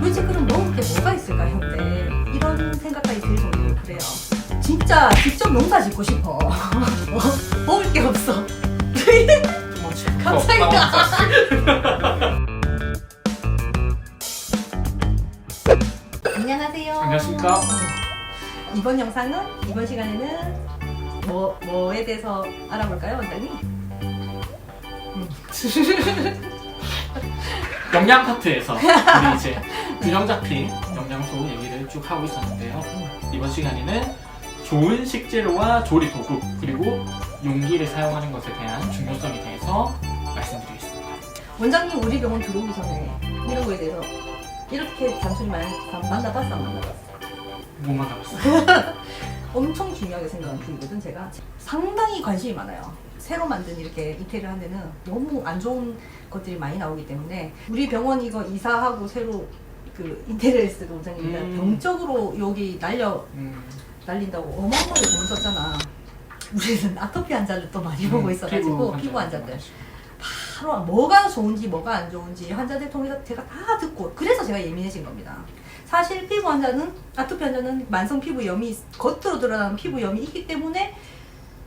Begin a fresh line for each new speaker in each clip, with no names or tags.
그럼 먹을 게 뭐가 있을까 현대 이런 생각까지 들 정도로 그래요. 진짜 직접 농사 짓고 싶어. 어? 먹을 게 없어. 갑자기 안녕하세요.
안녕하십니까.
이번 영상은 이번 시간에는 뭐 뭐에 대해서 알아볼까요, 원장님? 음.
영양 파트에서 우리 이제 균형 잡힌 영양소 얘기를 쭉 하고 있었는데요. 이번 시간에는 좋은 식재료와 조리 도구 그리고 용기를 사용하는 것에 대한 중요성에 대해서 말씀드리겠습니다.
원장님 우리 병원 들어오기 전에 이런 거에 대해서 이렇게 잔소리 많이 만나봤어, 안 만나봤어?
못 만나봤어요.
엄청 중요하게 생각하는 부위거든 제가 상당히 관심이 많아요 새로 만든 이렇게 인테리어 데는 너무 안 좋은 것들이 많이 나오기 때문에 우리 병원 이거 이사하고 새로 그 인테리어 했을 때 원장님이
음.
병적으로 여기 날려
음,
날린다고 어마어마하게 돈 썼잖아 우리는 아토피 환자를 또 많이 보고 있어가지고 피부 환자들 바로 뭐가 좋은지 뭐가 안 좋은지 환자들 통해서 제가 다 듣고 그래서 제가 예민해진 겁니다. 사실 피부 환자는 아토피 환자는 만성 피부염이 겉으로 드러나는 피부염이 있기 때문에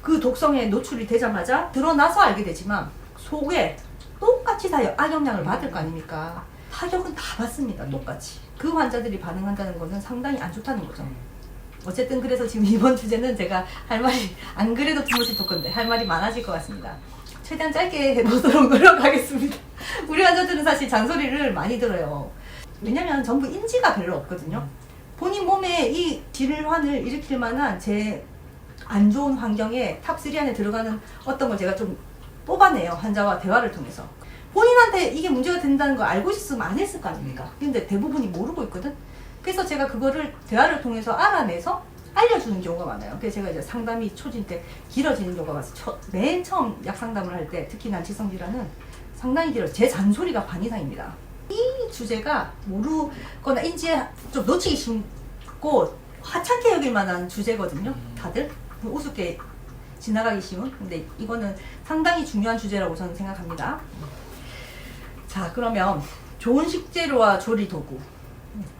그 독성에 노출이 되자마자 드러나서 알게 되지만 속에 똑같이 다 악영향을 받을 거 아닙니까? 타격은 다 받습니다. 똑같이. 그 환자들이 반응한다는 거는 상당히 안 좋다는 거죠. 어쨌든 그래서 지금 이번 주제는 제가 할 말이 안 그래도 투머치 토크인데 할 말이 많아질 것 같습니다. 최대한 짧게 해보도록 노력하겠습니다. 우리 환자들은 사실 잔소리를 많이 들어요. 왜냐면 전부 인지가 별로 없거든요. 본인 몸에 이 질환을 일으킬 만한 제 안 좋은 환경에 탑3 안에 들어가는 어떤 걸 제가 좀 뽑아내요. 환자와 대화를 통해서. 본인한테 이게 문제가 된다는 걸 알고 있으면 안 했을 거 아닙니까? 근데 대부분이 모르고 있거든. 그래서 제가 그거를 대화를 통해서 알아내서 알려주는 경우가 많아요. 그래서 제가 이제 상담이 초진 때 길어지는 경우가 많아요. 처- 맨 처음 약 상담을 할 때 특히 난치성 질환은 상당히 길어요. 제 잔소리가 반 이상입니다. 이 주제가 모르거나 인지에 좀 놓치기 쉽고 하찮게 여길 만한 주제거든요. 다들 우습게 지나가기 쉬운. 근데 이거는 상당히 중요한 주제라고 저는 생각합니다. 자, 그러면 좋은 식재료와 조리 도구.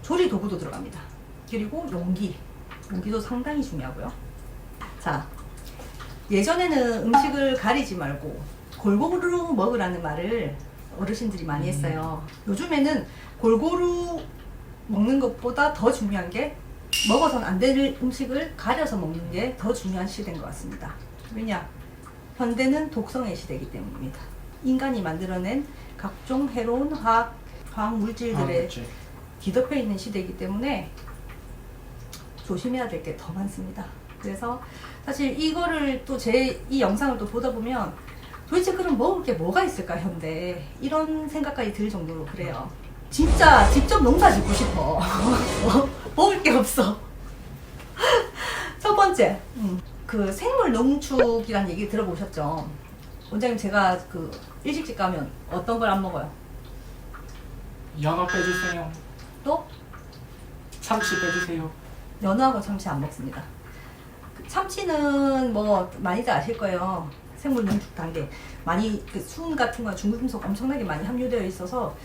조리 도구도 들어갑니다. 그리고 용기. 용기도 상당히 중요하고요. 자, 예전에는 음식을 가리지 말고 골고루 먹으라는 말을 어르신들이 많이 했어요. 요즘에는 골고루 먹는 것보다 더 중요한 게 먹어서는 안될 음식을 가려서 먹는 게 더 중요한 시대인 것 같습니다. 왜냐? 현대는 독성의 시대이기 때문입니다. 인간이 만들어낸 각종 해로운 화학, 화학
아,
물질들의
그치.
뒤덮여 있는 시대이기 때문에 조심해야 될 게 더 많습니다. 그래서 사실 이거를 또 제 이 영상을 또 보다 보면 도대체 그럼 먹을 게 뭐가 있을까 현대 이런 생각까지 들 정도로 그래요. 진짜 직접 농사 짓고 싶어. 어? 먹을 게 없어. 첫 번째, 음, 그 생물 농축이라는 얘기 들어보셨죠? 원장님 제가 그 일식집 가면 어떤 걸 안 먹어요?
연어 빼주세요.
또
참치 빼주세요.
연어하고 참치 안 먹습니다. 그 참치는 뭐 많이들 아실 거예요. 생물 농축 단계 많이 그 수은 같은 거 중금속 엄청나게 많이 함유되어 있어서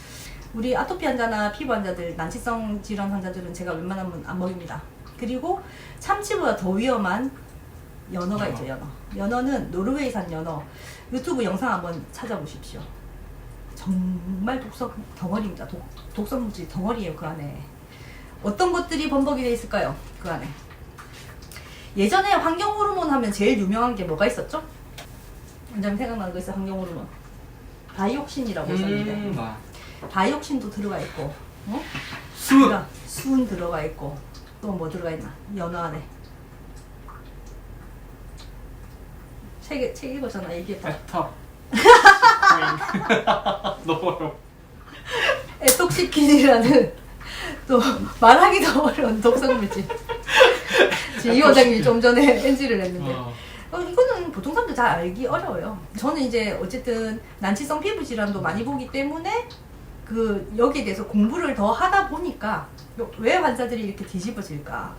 우리 아토피 환자나 피부 환자들 난치성 질환 환자들은 제가 웬만하면 안 먹입니다. 그리고 참치보다 더 위험한 연어가
연어.
있죠 연어. 연어는 노르웨이산 연어 유튜브 영상 한번 찾아보십시오. 정말 독성 덩어리입니다. 독, 독성 물질 덩어리예요 그 안에. 어떤 것들이 범벅이 돼 있을까요? 그 안에. 예전에 환경 호르몬 하면 제일 유명한 게 뭐가 있었죠? 원장님 생각나는 거 있어요? 환경 호르몬. 다이옥신이라고 있었는데
음, 나.
다이옥신도 들어가 있고 어?
수.
그러니까 수은 들어가 있고 또 뭐 들어가 있나? 연어 안에. 책, 책 읽었잖아 얘기해봐.
애탑. 너무 어려워.
에톡시킨이라는 또 말하기도 어려운 독성물질. 지금 이 원장님이 좀 전에 NG를 했는데
어.
어, 이거는 보통 사람들 잘 알기 어려워요. 저는 이제 어쨌든 난치성 피부 질환도 많이 보기 때문에 그 여기에 대해서 공부를 더 하다 보니까 요- 왜 환자들이 이렇게 뒤집어질까?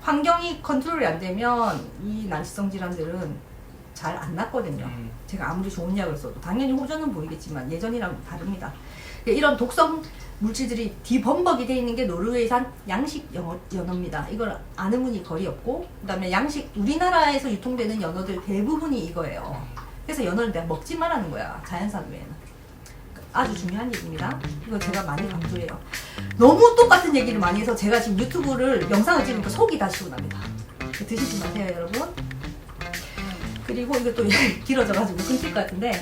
환경이 컨트롤이 안 되면 이 난치성 질환들은 잘안 낫거든요.
음.
제가 아무리 좋은 약을 써도 당연히 호전은 보이겠지만 예전이랑 다릅니다. 이런 독성 물질들이 뒤범벅이 돼 있는 게 노르웨이산 양식 연어, 연어입니다. 이걸 아는 분이 거의 없고 그다음에 양식 우리나라에서 유통되는 연어들 대부분이 이거예요. 그래서 연어를 내가 먹지 말라는 거야 자연산 외에는. 아주 중요한 얘기입니다. 이거 제가 많이 강조해요. 너무 똑같은 얘기를 많이 해서 제가 지금 유튜브를 영상을 찍으니까 속이 다 시원합니다. 드시지 마세요, 여러분. 그리고 이거 또 길어져가지고 끊길 것 같은데